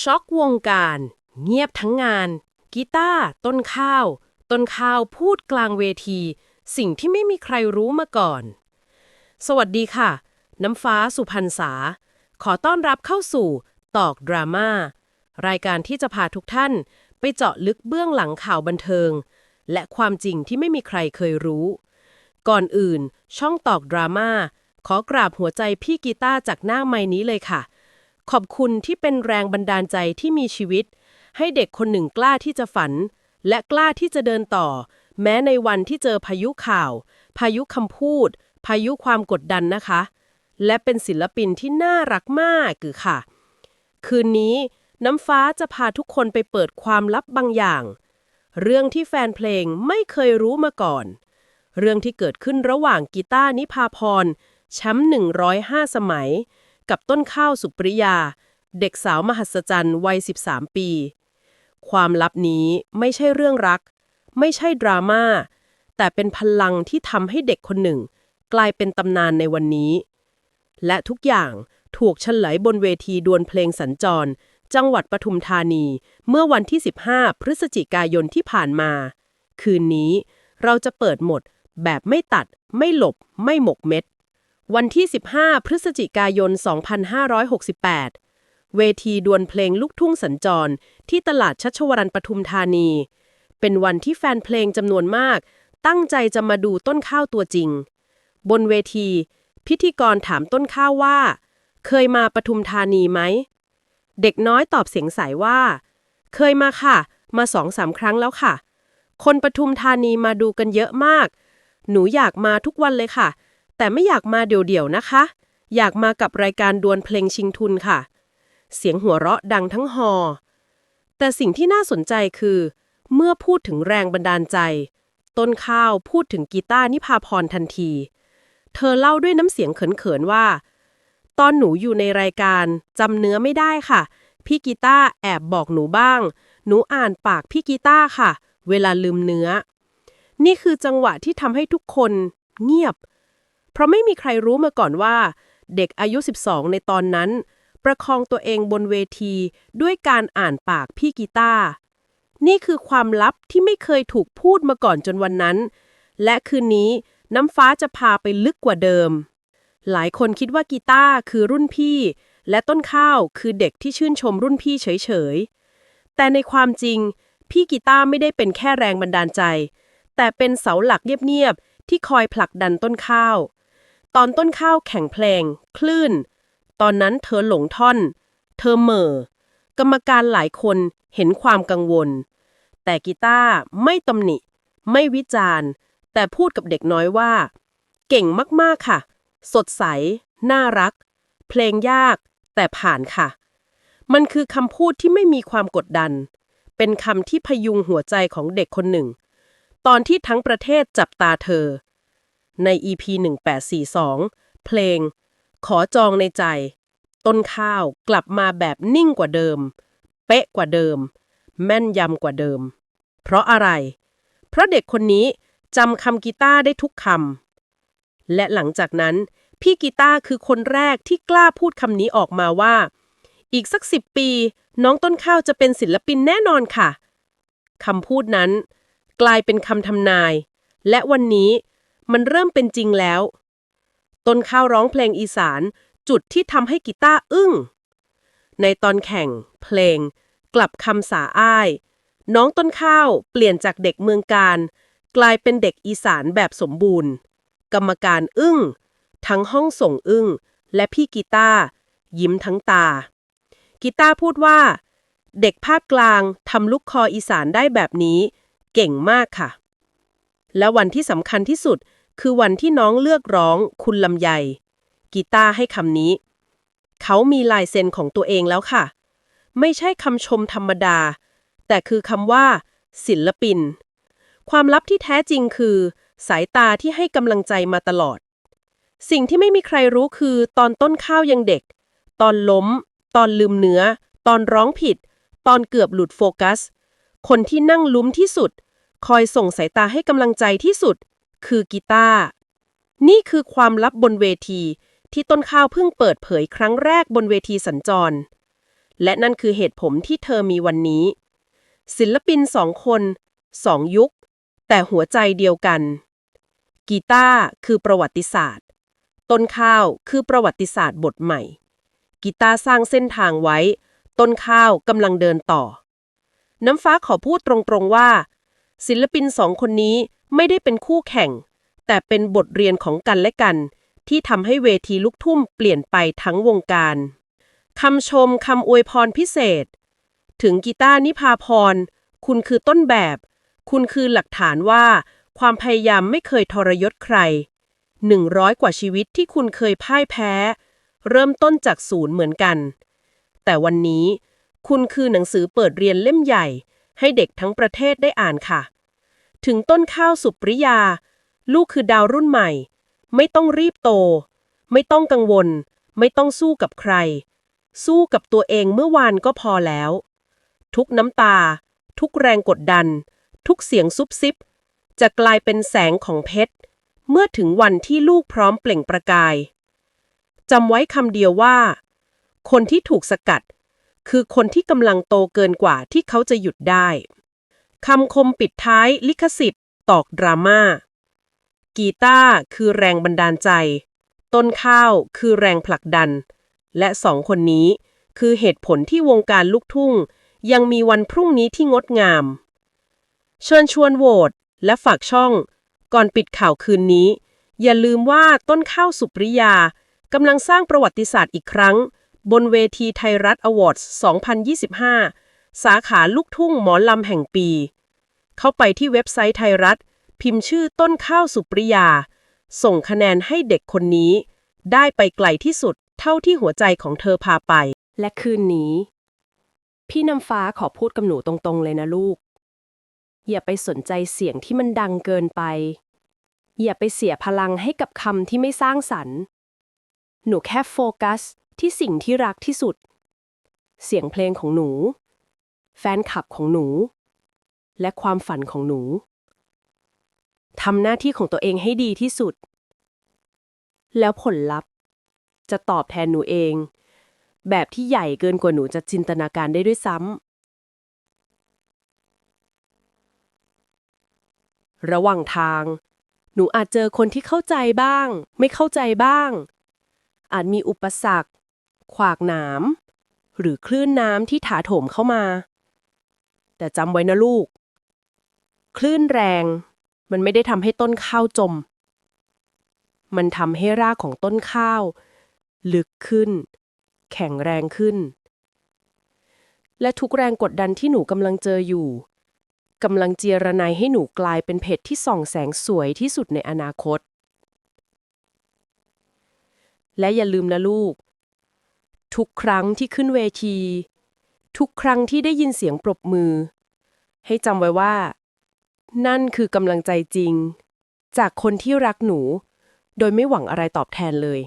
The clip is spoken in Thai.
ช็อกวงการ เงียบทั้งงาน กีตาร์ต้นข้าว ต้นข้าวพูดกลางเวที สิ่งที่ไม่มีใครรู้มาก่อน สวัสดีค่ะ น้ำฟ้าสุพรรณษา ขอต้อนรับเข้าสู่ ตอกดราม่ารายการที่จะพาทุกท่าน ไปเจาะลึกเบื้องหลังข่าวบันเทิง และความจริงที่ไม่มีใครเคยรู้ ก่อนอื่น ช่องตอกดราม่าขอกราบหัวใจพี่กีตาร์จากหน้าไม้นี้เลยค่ะ ขอบคุณที่เป็นแรงบันดาลใจที่มีชีวิต ให้เด็กคนหนึ่งกล้าที่จะฝัน และกล้าที่จะเดินต่อ แม้ในวันที่เจอพายุข่าว พายุคำพูด พายุความกดดันนะคะ และเป็นศิลปินที่น่ารักมากคือค่ะ คืนนี้น้ำฟ้าจะพาทุกคนไปเปิดความลับบางอย่าง เรื่องที่แฟนเพลงไม่เคยรู้มาก่อน เรื่องที่เกิดขึ้นระหว่างกีตาร์นิพาพรแชมป์105 สมัย กับต้นข้าวสุปริยา เด็กสาวมหัศจรรย์วัย 13 ปี ความลับนี้ไม่ใช่เรื่องรัก ไม่ใช่ดราม่า แต่เป็นพลังที่ทำให้เด็กคนหนึ่ง กลายเป็นตำนานในวันนี้ และทุกอย่างถูกเฉลยบนเวทีดวลเพลงสัญจร จังหวัดปทุมธานี เมื่อวันที่ 15 พฤศจิกายนที่ผ่านมา คืนนี้เราจะเปิดหมดแบบไม่ตัด ไม่หลบ ไม่หมกเม็ด วันที่ 15 พฤศจิกายน 2568 เวทีดวลเพลงลูกทุ่งสัญจร ที่ตลาดชัชวรันปทุมธานี เป็นวันที่แฟนเพลงจำนวนมาก ตั้งใจจะมาดูต้นข้าวตัวจริง บนเวที พิธีกรถามต้นข้าวว่า เคยมาปทุมธานีไหม เด็กน้อยตอบเสียงใสว่า เคยมาค่ะ มาสองสามครั้งแล้วค่ะ คนปทุมธานีมาดูกันเยอะมาก หนูอยากมาทุกวันเลยค่ะ แต่ไม่อยากมาเดี่ยวๆนะคะ อยากมากับรายการดวลเพลงชิงทุนค่ะ เสียงหัวเราะดังทั้งฮอ แต่สิ่งที่น่าสนใจคือ เมื่อพูดถึงแรงบันดาลใจ ต้นข้าวพูดถึงกีตาร์นิพาพรทันที เธอเล่าด้วยน้ำเสียงเขินๆว่า ตอนหนูอยู่ในรายการจำเนื้อไม่ได้ค่ะ พี่กีตาร์แอบบอกหนูบ้าง หนูอ่านปากพี่กีตาร์ค่ะ เวลาลืมเนื้อ นี่คือจังหวะที่ทำให้ทุกคนเงียบ เพราะไม่มีใครรู้มาก่อนว่า เด็กอายุ 12 ในตอนนั้น ประคองตัวเองบนเวทีด้วยการอ่านปากพี่กีตาร์นี่คือความลับที่ไม่เคยถูกพูดมาก่อนจนวันนั้น และคืนนี้น้ำฟ้าจะพาไปลึกกว่าเดิม หลายคนคิดว่ากีตาร์คือรุ่นพี่ และต้นข้าวคือเด็กที่ชื่นชมรุ่นพี่เฉยๆ แต่ในความจริง พี่กีตาร์ไม่ได้เป็นแค่แรงบันดาลใจ แต่เป็นเสาหลักเงียบๆที่คอยผลักดันต้นข้าว ตอนต้นข้าวแข่งเพลง คลื่น ตอนนั้นเธอหลงท่อน เธอเหม่อกรรมการหลายคนเห็นความกังวล แต่กีตาร์ไม่ตำหนิ ไม่วิจารณ์ แต่พูดกับเด็กน้อยว่า เก่งมากๆค่ะ สดใส น่ารัก เพลงยาก แต่ผ่านค่ะ มันคือคำพูดที่ไม่มีความกดดัน เป็นคำที่พยุงหัวใจของเด็กคนหนึ่ง ตอนที่ทั้งประเทศจับตาเธอ ใน EP 1842 เพลง ขอจองในใจ ต้นข้าวกลับมาแบบนิ่งกว่าเดิม เป๊ะกว่าเดิม แม่นยำกว่าเดิม เพราะอะไร เพราะเด็กคนนี้จำคำกีตาร์ได้ทุกคำ และหลังจากนั้น พี่กีตาร์คือคนแรกที่กล้าพูดคำนี้ออกมาว่า อีกสักสิบปี น้องต้นข้าวจะเป็นศิลปินแน่นอนค่ะคำพูดนั้น กลายเป็นคำทำนาย และวันนี้ มันเริ่มเป็นจริงแล้ว ต้นข้าวร้องเพลงอีสาน จุดที่ทำให้กีตาร์อึ้ง ในตอนแข่ง เพลง กลับคำสาอ้าย น้องต้นข้าวเปลี่ยนจากเด็กเมืองการ กลายเป็นเด็กอีสานแบบสมบูรณ์ กรรมการอึ้ง ทั้งห้องส่งอึ้ง และพี่กีตาร์ยิ้มทั้งตา กีตาร์พูดว่า เด็กภาคกลางทำลูกคออีสานได้แบบนี้ เก่งมากค่ะ และวันที่สำคัญที่สุด คือวันที่น้องเลือกร้องคุณลำไยกีตาร์ให้คำนี้ เขามีลายเซ็นของตัวเองแล้วค่ะ ไม่ใช่คำชมธรรมดา แต่คือคำว่า ศิลปิน ความลับที่แท้จริงคือ สายตาที่ให้กำลังใจมาตลอด สิ่งที่ไม่มีใครรู้คือตอนต้นข้าวยังเด็ก ตอนล้ม ตอนลืมเนื้อ ตอนร้องผิด ตอนเกือบหลุดโฟกัส คนที่นั่งลุ้มที่สุด คอยส่งสายตาให้กำลังใจที่สุด คือกีตาร์นี่คือความลับบนเวที ที่ต้นข้าวเพิ่งเปิดเผยครั้งแรกบนเวทีสัญจร และนั่นคือเหตุผลที่เธอมีวันนี้ ศิลปินสองคนสองยุค แต่หัวใจเดียวกัน กีตาร์คือประวัติศาสตร์ ต้นข้าวคือประวัติศาสตร์บทใหม่ กีตาร์สร้างเส้นทางไว้ ต้นข้าวกำลังเดินต่อ น้ำฟ้าขอพูดตรงๆว่า ศิลปินสองคนนี้ไม่ได้เป็นคู่แข่ง แต่เป็นบทเรียนของกันและกัน ที่ทำให้เวทีลูกทุ่งเปลี่ยนไปทั้งวงการคำชมคำอวยพรพิเศษ ถึงกีตาร์นิพาพร คุณคือต้นแบบ คุณคือหลักฐานว่า ความพยายามไม่เคยทรยศใครหนึ่งร้อยกว่าชีวิตที่คุณเคยพ่ายแพ้ เริ่มต้นจากศูนย์เหมือนกัน แต่วันนี้ คุณคือหนังสือเปิดเรียนเล่มใหญ่ ให้เด็กทั้งประเทศได้อ่านค่ะ ถึงต้นข้าวสุปริยา ลูกคือดาวรุ่นใหม่ ไม่ต้องรีบโต ไม่ต้องกังวล ไม่ต้องสู้กับใคร สู้กับตัวเองเมื่อวานก็พอแล้ว ทุกน้ำตา ทุกแรงกดดัน ทุกเสียงซุบซิบ จะกลายเป็นแสงของเพชร เมื่อถึงวันที่ลูกพร้อมเปล่งประกายจำไว้คำเดียวว่า คนที่ถูกสกัด คือคนที่กำลังโตเกินกว่าที่เขาจะหยุดได้ คำคมปิดท้ายลิขสิทธิ์ ตอกดราม่า กีตาร์คือแรงบันดาลใจ ต้นข้าวคือแรงผลักดัน และสองคนนี้ คือเหตุผลที่วงการลูกทุ่ง ยังมีวันพรุ่งนี้ที่งดงาม เชิญชวนโหวตและฝากช่อง ก่อนปิดข่าวคืนนี้ อย่าลืมว่าต้นข้าวสุปริยากำลังสร้างประวัติศาสตร์อีกครั้ง บนเวทีไทยรัฐอวอร์ด2025 สาขาลูกทุ่งหมอลำแห่งปี เข้าไปที่เว็บไซต์ไทยรัฐ พิมพ์ชื่อต้นข้าวสุปริยา ส่งคะแนนให้เด็กคนนี้ ได้ไปไกลที่สุดเท่าที่หัวใจของเธอพาไป และคืนนี้ พี่น้ำฟ้าขอพูดกับหนูตรงๆเลยนะลูก อย่าไปสนใจเสียงที่มันดังเกินไป อย่าไปเสียพลังให้กับคำที่ไม่สร้างสรรค์ หนูแค่โฟกัสที่สิ่งที่รักที่สุด เสียงเพลงของหนู แฟนคลับของหนู และความฝันของหนู ทำหน้าที่ของตัวเองให้ดีที่สุด แล้วผลลัพธ์ จะตอบแทนหนูเอง แบบที่ใหญ่เกินกว่าหนูจะจินตนาการได้ด้วยซ้ำ ระหว่างทาง หนูอาจเจอคนที่เข้าใจบ้าง ไม่เข้าใจบ้าง อาจมีอุปสรรค ขวากหนามหรือคลื่นน้ำที่ถาโถมเข้ามา แต่จำไว้นะลูก คลื่นแรง มันไม่ได้ทำให้ต้นข้าวจม มันทำให้รากของต้นข้าว ลึกขึ้น แข็งแรงขึ้น และทุกแรงกดดันที่หนูกำลังเจออยู่กำลังเจียระไนให้หนูกลายเป็นเพชรที่ส่องแสงสวยที่สุดในอนาคต และอย่าลืมนะลูก ทุกครั้งที่ขึ้นเวที ทุกครั้งที่ได้ยินเสียงปรบมือ ให้จำไว้ว่า นั่นคือกำลังใจจริง จากคนที่รักหนู โดยไม่หวังอะไรตอบแทนเลย